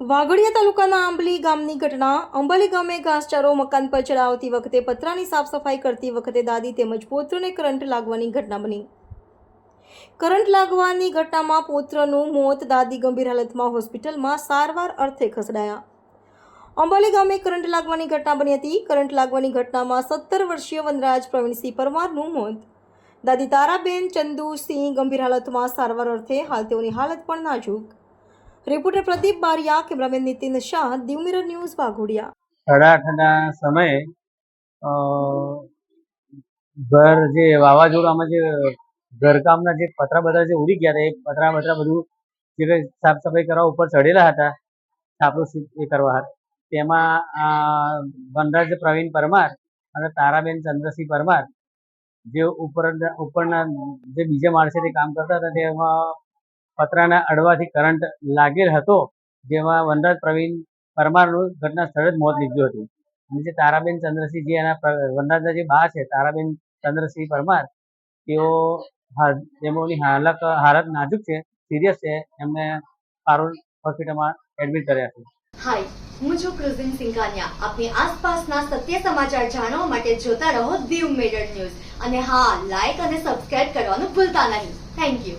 વાઘડિયા તાલુકાના આંબલી ગામની ઘટના. અંબાલી ગામે ઘાસચારો મકાન પર ચડાવતી વખતે પતરાની સાફ સફાઈ કરતી વખતે દાદી તેમજ પૌત્રને કરંટ લાગવાની ઘટના બની. કરંટ લાગવાની ઘટનામાં પોત્રનું મોત દાદી ગંભીર હાલતમાં હોસ્પિટલમાં સારવાર અર્થે ખસેડાયા. અંબાલી ગામે કરંટ લાગવાની ઘટના બની હતી. કરંટ લાગવાની ઘટનામાં સત્તર વર્ષીય વનરાજ પ્રવીણસિંહ પરમારનું મોત. દાદી તારાબેન ચંદુસિંહ ગંભીર હાલતમાં સારવાર અર્થે હાલ તેઓની હાલત પણ નાજુક. Reporter Pradeep Baria cameraman Nitin Shah Diu Mirror News Waghodia સાડા ઠંડા સમયે ઘર જે વાવાઝોડામાં જે ઘરકામના જે પતરા બધા જે ઉડી ગયા હતા, એ પતરા બતરા બધું જે સાફ સફાઈ કરવા ઉપર ચડેલા હતા છાપરું એ કરવા હતા. તેમાં વનરાજ પ્રવીણ પરમાર અને તારાબેન ચંદ્રસિંહ પરમાર જે ઉપર ઉપરના જે બીજા માણસે તે કામ કરતા હતા, તેમાં પતરાના અડવાથી કરંટ લાગેલ હતો, જેમાં વનરાજ પ્રવીણ પરમારનું ઘટના સ્થળે જ મોત નીપજ્યું હતું. અને જે તારાબેન ચંદ્રસિંહ જે એના વનરાજના જે બા છે, તારાબેન ચંદ્રસિંહ પરમાર, તેઓ તેમની હાલત હાલત નાજુક છે, સિરિયસ છે, એમને પારુલ હોસ્પિટલમાં એડમિટ કર્યા છે. હાય, હું છું ક્રુઝિન સિંઘાનિયા. આપની આસપાસના સત્ય સમાચાર જાણવા માટે જોતા રહો દીવ મેડર ન્યૂઝ. અને હા, લાઈક અને સબસ્ક્રાઇબ કરવાનું ભૂલતા નહીં. Thank you.